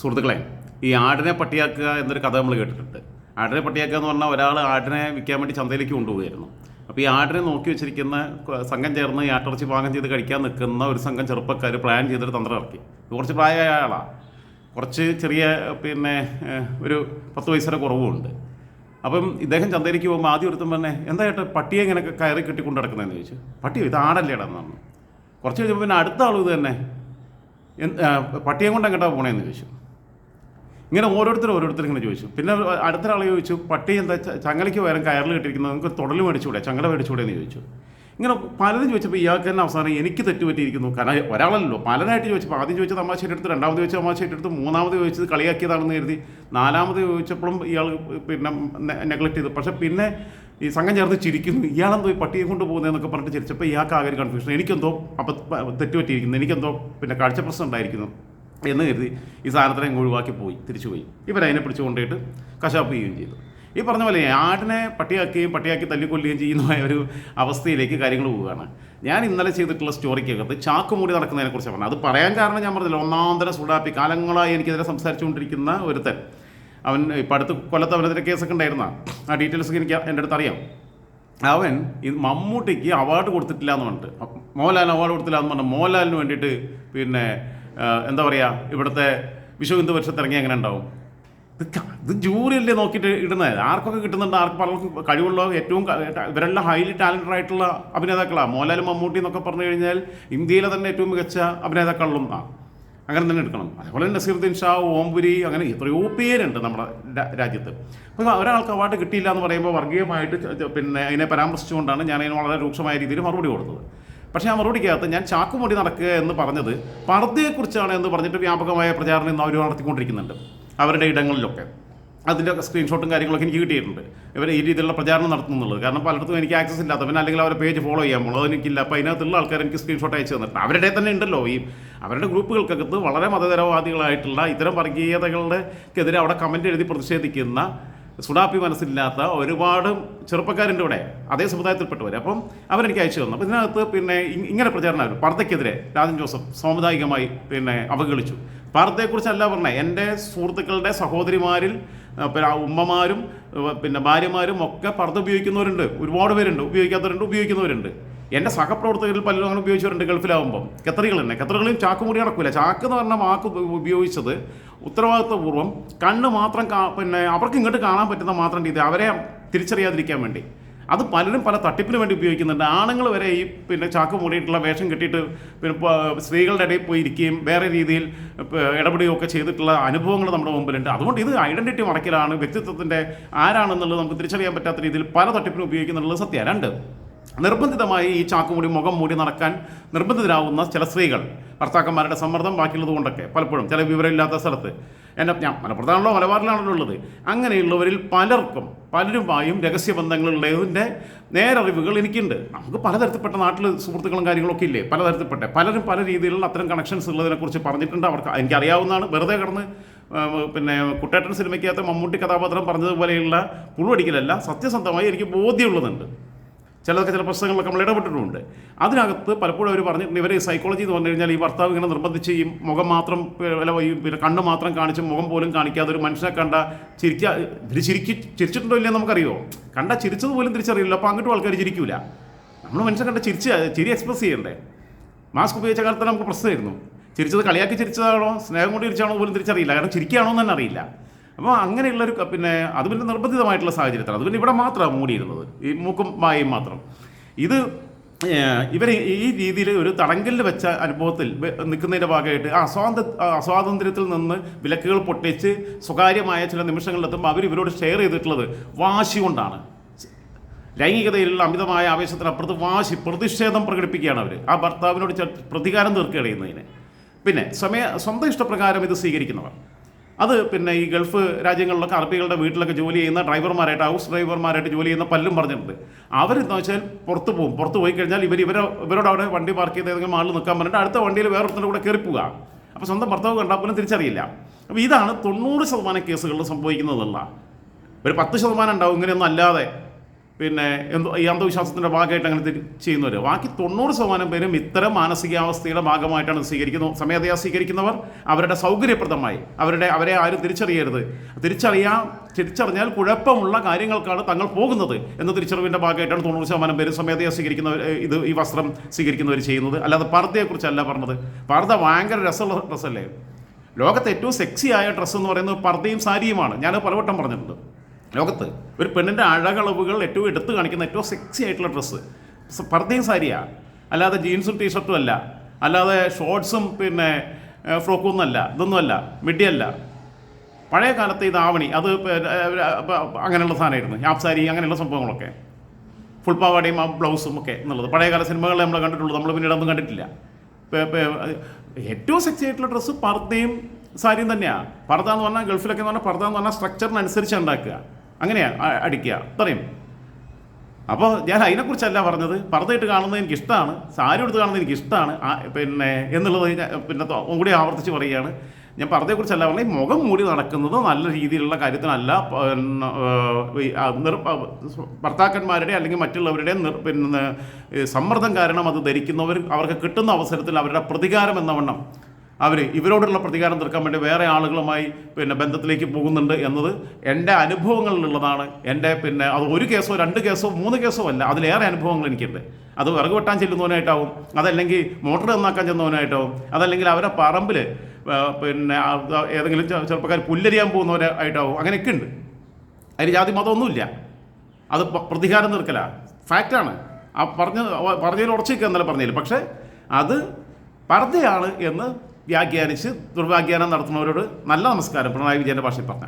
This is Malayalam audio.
സുഹൃത്തുക്കളെ ഈ ആടിനെ പട്ടിയാക്കുക എന്നൊരു കഥ നമ്മൾ കേട്ടിട്ടുണ്ട്. ആടിനെ പട്ടിയാക്കുക എന്ന് പറഞ്ഞാൽ ഒരാൾ ആടിനെ വിൽക്കാൻ വേണ്ടി ചന്തയിലേക്ക് കൊണ്ടുപോകുമായിരുന്നു അപ്പോൾ ഈ ആടിനെ നോക്കി വെച്ചിരിക്കുന്ന സംഘം ചേർന്ന് ഈ ആട്ടിറച്ചി പാകം ചെയ്ത് കഴിക്കാൻ നിൽക്കുന്ന ഒരു സംഘം ചെറുപ്പക്കാർ പ്ലാൻ ചെയ്തൊരു തന്ത്രം ഇറക്കി. കുറച്ച് പ്രായമായ ആളാണ് കുറച്ച് ചെറിയ പിന്നെ ഒരു പത്ത് വയസ്സിന്റെ കുറവുമുണ്ട്. അപ്പം ഇദ്ദേഹം ചന്തയിലേക്ക് പോകുമ്പോൾ ആദ്യം ഒരുത്തും പറഞ്ഞേ എന്തായിട്ട് പട്ടിയെ ഇങ്ങനെ കയറി കെട്ടി കൊണ്ടു നടക്കുന്നതെന്ന് ചോദിച്ചു. പട്ടിയോ? ഇത് ആടല്ലേടാ പറഞ്ഞു. കുറച്ച് കഴിഞ്ഞപ്പോൾ പിന്നെ അടുത്ത ആളും ഇത് തന്നെ എന്ത് പട്ടിയെ കൊണ്ട് എങ്ങോട്ടാണ് പോണേന്ന്? ചോദിച്ചു. ഇങ്ങനെ ഓരോരുത്തർ ഓരോരുത്തർ ഇങ്ങനെ ചോദിച്ചു. പിന്നെ അടുത്ത ആൾ ചോദിച്ചു പട്ടി എന്താ ചങ്ങലയ്ക്ക് പകരം കയറിൽ കിട്ടിയിരിക്കുന്നത് നിങ്ങൾക്ക് തൊടൽ മേടിച്ചുകൂടെ? ചങ്ങല മേടിച്ചുകൂടെ? എന്ന് ചോദിച്ചു. ഇങ്ങനെ പലരും ചോദിച്ചപ്പോൾ ഇയാൾക്ക് തന്നെ അവസാനം എനിക്ക് തെറ്റുപറ്റിയിരിക്കുന്നു. കാരണം ഒരാളല്ലോ പലരായിട്ട് ചോദിച്ചപ്പോൾ ആദ്യം ചോദിച്ചത് തമാശ എടുത്ത് രണ്ടാമത് ചോദിച്ച തമാശ എടുത്ത് മൂന്നാമത് ചോദിച്ചത് കളിയാക്കിയതാണെന്ന് കരുതി. നാലാമത് ചോദിച്ചപ്പോഴും ഇയാൾ പിന്നെ നെഗ്ലക്ട് ചെയ്തു. പക്ഷേ പിന്നെ ഈ സംഘം ചേർന്ന് ചിരിക്കുന്നു. ഇയാളെന്തോ ഈ പട്ടിയെ കൊണ്ട് പോകുന്നതെന്നൊക്കെ പറഞ്ഞിട്ട് ചിരിച്ചപ്പോൾ ഇയാൾക്ക് ആകെ ഒരു കൺഫ്യൂഷൻ എനിക്കെന്തോ അപ്പം തെറ്റുപറ്റിയിരിക്കുന്നു. എനിക്കെന്തോ പിന്നെ കാഴ്ച പ്രശ്നം ഉണ്ടായിരിക്കുന്നു. എന്ന് കരുതി ഈ സാധനത്തിനെ ഒഴിവാക്കി പോയി തിരിച്ചു പോയി. ഇവരതിനെ പിടിച്ചു കൊണ്ടുപോയിട്ട് കശാപ്പ് ചെയ്യുകയും ചെയ്തു. ഈ പറഞ്ഞ പോലെ ആടിനെ പട്ടിയാക്കുകയും പട്ടിയാക്കി തല്ലിക്കൊല്ലുകയും ചെയ്യുന്ന ഒരു അവസ്ഥയിലേക്ക് കാര്യങ്ങൾ പോവുകയാണ്. ഞാൻ ഇന്നലെ ചെയ്തിട്ടുള്ള സ്റ്റോറിക്കകത്ത് ചാക്കുമൂടി നടക്കുന്നതിനെ കുറിച്ച് പറഞ്ഞു അത് പറയാൻ കാരണം ഞാൻ പറഞ്ഞില്ല ഒന്നാം തരം സുഡാപ്പി. കാലങ്ങളായി എനിക്കെതിരെ സംസാരിച്ചുകൊണ്ടിരിക്കുന്ന ഒരുത്തൻ. അവൻ ഇപ്പം അടുത്ത് കൊല്ലത്ത് അവനെതിരെ കേസൊക്കെ ഉണ്ടായിരുന്ന? ആ ഡീറ്റെയിൽസ് എനിക്ക് എന്റെ അടുത്ത് അറിയാം. അവൻ ഈ മമ്മൂട്ടിക്ക് അവാർഡ് കൊടുത്തിട്ടില്ല എന്ന് പറഞ്ഞിട്ട് മോഹൻലാലിന് അവാർഡ് കൊടുത്തില്ല എന്ന് പറഞ്ഞാൽ മോഹൻലാലിന് വേണ്ടിയിട്ട് പിന്നെ എന്താ പറയുക ഇവിടുത്തെ വിശ്വ ഹിന്ദു പരിഷത്ത് ഇറങ്ങി എങ്ങനെ ഉണ്ടാവും? ഇത് ഇത് ജൂറിയല്ലേ നോക്കിയിട്ട് ഇടുന്നത് ആർക്കൊക്കെ കിട്ടുന്നുണ്ട്? ആർക്ക് പലർക്കും കഴിവുള്ള ഏറ്റവും ഇവരെല്ലാം ഹൈലി ടാലന്റഡ് ആയിട്ടുള്ള അഭിനേതാക്കളാണ് മോഹൻലാലും മമ്മൂട്ടി എന്നൊക്കെ പറഞ്ഞു കഴിഞ്ഞാൽ ഇന്ത്യയിലെ തന്നെ ഏറ്റവും മികച്ച അഭിനേതാക്കളിലൊന്നാണ് അങ്ങനെ തന്നെ എടുക്കണം. അതേപോലെ തന്നെ നസീറുദ്ദീൻ ഷാ ഓംപുരി അങ്ങനെ എത്രയോ പേരുണ്ട് നമ്മുടെ രാജ്യത്ത്. അപ്പോൾ ഒരാൾക്ക് അവാർഡ് കിട്ടിയില്ല എന്ന് പറയുമ്പോൾ വർഗീയമായിട്ട് പിന്നെ അതിനെ പരാമർശിച്ചുകൊണ്ടാണ് ഞാൻ അതിന് വളരെ രൂക്ഷമായ രീതിയിൽ മറുപടി കൊടുത്തത്. പക്ഷേ ആ മറുപടിക്കകത്ത് ഞാൻ ചാക്കുമൊടി നടക്കുക എന്ന് പറഞ്ഞത് പർദ്ദയെക്കുറിച്ചാണ് എന്ന് പറഞ്ഞിട്ട് വ്യാപകമായ പ്രചാരണം ഇന്ന് അവർ നടത്തിക്കൊണ്ടിരിക്കുന്നുണ്ട്. അവരുടെ ഇടങ്ങളിലൊക്കെ. അതിന്റെ സ്ക്രീൻഷോട്ടും കാര്യങ്ങളൊക്കെ എനിക്ക് കിട്ടിയിട്ടുണ്ട്. ഇവർ ഈ രീതിയിലുള്ള പ്രചാരണം നടത്തുന്നുള്ളത് കാരണം പലയിടത്തും എനിക്ക് ആക്സസ് ഇല്ലാത്തവൻ അല്ലെങ്കിൽ അവരുടെ പേജ് ഫോളോ ചെയ്യാൻ പോകുന്നത് എനിക്കില്ല. അപ്പോൾ അതിനകത്തുള്ള ആൾക്കാർ എനിക്ക് സ്ക്രീൻഷോട്ട് അയച്ചു തന്നിട്ടുണ്ട്. അവരുടെ തന്നെ ഉണ്ടല്ലോ. ഈ അവരുടെ ഗ്രൂപ്പുകൾക്കകത്ത് വളരെ മതതരവാദികളായിട്ടുള്ള ഇത്തരം വർഗീയതകളുടെക്കെതിരെ അവിടെ കമന്റ് എഴുതി പ്രതിഷേധിക്കുന്ന സുഡാപ്പി മനസ്സില്ലാത്ത ഒരുപാട് ചെറുപ്പക്കാരുണ്ട് ഇവിടെ അതേ സമുദായത്തിൽപ്പെട്ടവർ അപ്പം അവരെനിക്ക് അയച്ചു തന്നു. അപ്പം ഇതിനകത്ത് പിന്നെ ഇങ്ങനെ പ്രചാരണമായിരുന്നു. പർദ്ദയ്ക്കെതിരെ രാജൻ ജോസഫ് സാമുദായികമായി പിന്നെ അവഗണിച്ചു. പർദ്ദയെക്കുറിച്ചല്ല പറഞ്ഞത് എന്റെ സുഹൃത്തുക്കളുടെ സഹോദരിമാരിൽ പിന്നെ ഉമ്മമാരും പിന്നെ ഭാര്യമാരും ഒക്കെ പർദ്ദ ഉപയോഗിക്കുന്നവരുണ്ട്. ഒരുപാട് പേരുണ്ട്. ഉപയോഗിക്കാത്തവരുണ്ട് ഉപയോഗിക്കുന്നവരുണ്ട്. എന്റെ സഹപ്രവർത്തകരിൽ പലരും അങ്ങനെ ഉപയോഗിച്ചവരുണ്ട് ഗൾഫിലാവുമ്പം. കത്തറികൾ തന്നെ. കത്തറികളെയും ചാക്കുമുടി നടക്കില്ല ചാക്ക് എന്ന് പറഞ്ഞ വാക്ക് ഉപയോഗിച്ചത് ഉത്തരവാദിത്വപൂർവം കണ്ണ് മാത്രം പിന്നെ അവർക്ക് ഇങ്ങോട്ട് കാണാൻ പറ്റുന്ന മാത്രം രീതി അവരെ തിരിച്ചറിയാതിരിക്കാൻ വേണ്ടി. അത് പലരും പല തട്ടിപ്പിന് വേണ്ടി ഉപയോഗിക്കുന്നുണ്ട്. ആണുങ്ങൾ വരെ ഈ പിന്നെ ചാക്ക് മൂടിയിട്ടുള്ള വേഷം കെട്ടിയിട്ട് പിന്നെ സ്ത്രീകളുടെ ഇടയിൽ പോയി ഇരിക്കുകയും വേറെ രീതിയിൽ ഇടപെടുകയൊക്കെ ചെയ്തിട്ടുള്ള അനുഭവങ്ങൾ നമ്മുടെ മുമ്പിലുണ്ട്. അതുകൊണ്ട് ഇത് ഐഡന്റിറ്റി മറക്കലാണ് വ്യക്തിത്വത്തിന്റെ ആരാണെന്നുള്ളത് നമുക്ക് തിരിച്ചറിയാൻ പറ്റാത്ത രീതിയിൽ പല തട്ടിപ്പിനും ഉപയോഗിക്കുന്നുള്ളത് സത്യം. രണ്ട് നിർബന്ധിതമായി ഈ ചാക്കുമൂടി മുഖം മൂടി നടക്കാൻ നിർബന്ധിതരാകുന്ന ചില സ്ത്രീകൾ. ഭർത്താക്കന്മാരുടെ സമ്മർദ്ദം ബാക്കിയുള്ളത് കൊണ്ടൊക്കെ പലപ്പോഴും ചില വിവരമില്ലാത്ത സ്ഥലത്ത്. എന്റെ ഞാൻ മലപ്പുറത്താണല്ലോ മലബാറിലാണല്ലോ ഉള്ളത്. അങ്ങനെയുള്ളവരിൽ പലർക്കും പലരുമായും രഹസ്യബന്ധങ്ങളുള്ളതിന്റെ നേരറിവുകൾ എനിക്കുണ്ട്. നമുക്ക് പലതരത്തിൽപ്പെട്ട നാട്ടിൽ സുഹൃത്തുക്കളും കാര്യങ്ങളൊക്കെ ഇല്ലേ? പലതരത്തിൽപ്പെട്ട പലരും പല രീതിയിലുള്ള അത്തരം കണക്ഷൻസ് ഉള്ളതിനെക്കുറിച്ച് പറഞ്ഞിട്ടുണ്ട്. അവർക്ക് എനിക്കറിയാവുന്നതാണ്. വെറുതെ കിടന്ന് പിന്നെ കുട്ടേട്ടൻ സിനിമയ്ക്കകത്ത് മമ്മൂട്ടി കഥാപാത്രം പറഞ്ഞതുപോലെയുള്ള പുഴുവടിക്കലല്ല സത്യസന്ധമായി എനിക്ക് ബോധ്യമുള്ളതുണ്ട്. ചിലതൊക്കെ ചില പ്രശ്നങ്ങളൊക്കെ നമ്മൾ ഇടപെട്ടിട്ടുണ്ട്. അതിനകത്ത് പലപ്പോഴും അവർ പറഞ്ഞിട്ടുണ്ട് ഇവരെ സൈക്കോളജി എന്ന് പറഞ്ഞു കഴിഞ്ഞാൽ ഈ ഭർത്താവ് ഇങ്ങനെ നിർബന്ധിച്ച് ഈ മുഖം മാത്രം ഈ പിന്നെ കണ്ണ് മാത്രം കാണിച്ച് മുഖം പോലും കാണിക്കാതെ ഒരു മനുഷ്യനെ കണ്ട ചിരിക്കാ ഇവർ ചിരിക്കി ചിരിച്ചിട്ടുണ്ടോ ഇല്ലയോ നമുക്കറിയോ? കണ്ട ചിരിച്ചത് പോലും തിരിച്ചറിയില്ല അപ്പോൾ അങ്ങോട്ടും ആൾക്കാർ ചിരിക്കില്ല നമ്മൾ മനുഷ്യനെ കണ്ട ചിരിച്ച് ചിരി എക്സ്പ്രസ് ചെയ്യണ്ടേ? മാസ്ക് ഉപയോഗിച്ച കാലത്ത് നമുക്ക് പ്രശ്നമായിരുന്നു. ചിരിച്ചത് കളിയാക്കി ചിരിച്ചതാണോ? സ്നേഹം കൊണ്ട് ചിരിച്ചാണോ പോലും തിരിച്ചറിയില്ല. കാരണം ചിരിക്കുകയാണോ എന്ന് തന്നെ അറിയില്ല. അപ്പോൾ അങ്ങനെയുള്ളൊരു പിന്നെ അത് പിന്നെ നിർബന്ധിതമായിട്ടുള്ള സാഹചര്യത്തിലാണ്. അത് പിന്നെ ഇവിടെ മാത്രമാണ് മൂടിയിരുന്നത്. ഈ മൂക്കും വായും മാത്രം. ഇത് ഇവർ ഈ രീതിയിൽ ഒരു തടങ്കലിൽ വെച്ച അനുഭവത്തിൽ നിൽക്കുന്നതിന്റെ ഭാഗമായിട്ട് ആ സ്വാതന്ത്ര്യ അസ്വാതന്ത്ര്യത്തിൽ സ്വാതന്ത്ര്യത്തിൽ നിന്ന് വിലക്കുകൾ പൊട്ടിച്ച് സ്വകാര്യമായ ചില നിമിഷങ്ങളിലെത്തുമ്പോൾ അവർ ഇവരോട് ഷെയർ ചെയ്തിട്ടുള്ളത് വാശി കൊണ്ടാണ്. ലൈംഗികതയിലുള്ള അമിതമായ ആവേശത്തിനപ്പുറത്ത് വാശി പ്രതിഷേധം പ്രകടിപ്പിക്കുകയാണ് അവർ ആ ഭർത്താവിനോട് പ്രതികാരം തീർക്കുകയാണ് ചെയ്യുന്നതിന്. പിന്നെ സമയ സ്വന്തം ഇഷ്ടപ്രകാരം ഇത് സ്വീകരിക്കുന്നവർ. അത് പിന്നെ ഈ ഗൾഫ് രാജ്യങ്ങളിലൊക്കെ അറബികളുടെ വീട്ടിലൊക്കെ ജോലി ചെയ്യുന്ന ഡ്രൈവർമാരായിട്ട് ഹൗസ് ഡ്രൈവർമാരായിട്ട് ജോലി ചെയ്യുന്ന പല്ലും പറഞ്ഞിട്ടുണ്ട്. അവരെന്ന് വെച്ചാൽ പുറത്ത് പോകും. പുറത്ത് പോയി കഴിഞ്ഞാൽ ഇവർ ഇവരെ ഇവരോട് അവിടെ വണ്ടി പാർക്ക് ചെയ്ത് ഏതെങ്കിലും മാളിൽ നിൽക്കാൻ പറഞ്ഞിട്ട് അടുത്ത വണ്ടിയിൽ വേറൊരുത്തരുടെ കൂടെ കയറി പോവുക. അപ്പോൾ സ്വന്തം ഭർത്താവ് കണ്ടാൽ പോലും തിരിച്ചറിയില്ല. അപ്പോൾ ഇതാണ് തൊണ്ണൂറ് ശതമാനം കേസുകളിൽ സംഭവിക്കുന്നതല്ല ഒരു പത്ത് ശതമാനം ഉണ്ടാവും ഇങ്ങനെയൊന്നും അല്ലാതെ. പിന്നെ എന്തോ ഈ അന്ധവിശ്വാസത്തിന്റെ ഭാഗമായിട്ട് അങ്ങനെ ചെയ്യുന്നവർ ബാക്കി തൊണ്ണൂറ് ശതമാനം പേരും ഇത്തരം മാനസികാവസ്ഥയുടെ ഭാഗമായിട്ടാണ് സ്വീകരിക്കുന്നത് സമയതയാ സ്വീകരിക്കുന്നവർ അവരുടെ സൗകര്യപ്രദമായി. അവരുടെ അവരെ ആരും തിരിച്ചറിയരുത്. തിരിച്ചറിയാൻ തിരിച്ചറിഞ്ഞാൽ കുഴപ്പമുള്ള കാര്യങ്ങൾക്കാണ് തങ്ങൾ പോകുന്നത് എന്ന തിരിച്ചറിവിന്റെ ഭാഗമായിട്ടാണ് തൊണ്ണൂറ് ശതമാനം പേരും സമയതയാ സ്വീകരിക്കുന്നവർ ഇത് ഈ വസ്ത്രം സ്വീകരിക്കുന്നവർ ചെയ്യുന്നത്. അല്ലാതെ പർദ്ദയെക്കുറിച്ചല്ല പറഞ്ഞത്. പർദ്ദ ഭയങ്കര രസമുള്ള ഡ്രസ്സല്ലേ? ലോകത്തെ ഏറ്റവും സെക്സി ആയ ഡ്രസ്സ് എന്ന് പറയുന്നത് പർദ്ദയും സാരിയുമാണ്. ഞാൻ പലവട്ടം പറഞ്ഞിട്ടുണ്ട്. ലോകത്ത് ഒരു പെണ്ണിന്റെ അഴകളവുകൾ ഏറ്റവും എടുത്തു കാണിക്കുന്ന ഏറ്റവും സെക്സി ആയിട്ടുള്ള ഡ്രസ്സ് പർദ്ദയും സാരിയാണ് അല്ലാതെ ജീൻസും ടീഷർട്ടും അല്ല. അല്ലാതെ ഷോർട്സും പിന്നെ ഫ്രോക്കും ഒന്നല്ല ഇതൊന്നുമല്ല മിഡിയല്ല പഴയ കാലത്തെ ഈ ആവണി. അത് അങ്ങനെയുള്ള സാധനമായിരുന്നു. സാരി അങ്ങനെയുള്ള സംഭവങ്ങളൊക്കെ. ഫുൾ പാവാടയും ആ ബ്ലൗസും ഒക്കെ എന്നുള്ളത്. പഴയകാല സിനിമകൾ നമ്മൾ കണ്ടിട്ടുള്ളൂ. നമ്മൾ പിന്നീട് ഒന്നും കണ്ടിട്ടില്ല. ഏറ്റവും സെക്സി ആയിട്ടുള്ള ഡ്രസ്സ് പർദ്ദയും സാരിയും തന്നെയാണ് പർദ്ദ എന്ന് പറഞ്ഞാൽ ഗൾഫിലൊക്കെ എന്ന് പറഞ്ഞാൽ പർദ്ദ എന്ന് പറഞ്ഞാൽ സ്ട്രക്ചറിനനുസരിച്ച് ഉണ്ടാക്കുക. അങ്ങനെയാണ് അടിക്കുക. അത്രയും അപ്പോൾ ഞാൻ അതിനെക്കുറിച്ചല്ല പറഞ്ഞത്. പറഞ്ഞിട്ട് കാണുന്നത് എനിക്ക് ഇഷ്ടമാണ് സാരി എടുത്ത് കാണുന്നത് എനിക്ക് ഇഷ്ടമാണ് പിന്നെ എന്നുള്ളത് പിന്നെ കൂടി ആവർത്തിച്ച് പറയുകയാണ്. ഞാൻ പർദ്ദയെക്കുറിച്ചല്ല പറഞ്ഞാൽ മുഖം മൂടി നടക്കുന്നത് നല്ല രീതിയിലുള്ള കാര്യത്തിനല്ല. നിർ ഭർത്താക്കന്മാരുടെ അല്ലെങ്കിൽ മറ്റുള്ളവരുടെ നിർ പിന്നെ സമ്മർദ്ദം കാരണം അത് ധരിക്കുന്നവർ അവർക്ക് കിട്ടുന്ന അവസരത്തിൽ അവരുടെ പ്രതികാരം എന്ന വണ്ണം അവർ ഇവരോടുള്ള പ്രതികാരം തീർക്കാൻ വേണ്ടി വേറെ ആളുകളുമായി പിന്നെ ബന്ധത്തിലേക്ക് പോകുന്നുണ്ട് എന്നത് എന്റെ അനുഭവങ്ങളിലുള്ളതാണ്. എന്റെ പിന്നെ അത് ഒരു കേസോ രണ്ട് കേസോ മൂന്ന് കേസോ അല്ല അതിലേറെ അനുഭവങ്ങൾ എനിക്കുണ്ട്. അത് വിറക് വെട്ടാൻ ചെല്ലുന്നവനായിട്ടാവും അതല്ലെങ്കിൽ മോട്ടർ നന്നാക്കാൻ ചെന്നവനായിട്ടാവും അതല്ലെങ്കിൽ അവരെ പറമ്പിൽ പിന്നെ ഏതെങ്കിലും ചെറുപ്പക്കാർ പുല്ലരിയാൻ പോകുന്നവരായിട്ടാവും അങ്ങനെയൊക്കെ ഉണ്ട്. അതിന് ജാതി മതമൊന്നുമില്ല. അത് പ്രതികാരം തീർക്കലാണ് ഫാക്റ്റാണ്. ആ പറഞ്ഞ പറഞ്ഞതിൽ ഉറച്ചിരിക്കുക എന്നല്ല പറഞ്ഞതിൽ. പക്ഷേ അത് പർദ്ധയാണ് എന്ന് വ്യാഖ്യാനിച്ച് ദുർവ്യാഖ്യാനം നടത്തുന്നവരോട് നല്ല നമസ്കാരം. പിണറായി വിജയന്റെ ഭാഷയിൽ പറഞ്ഞ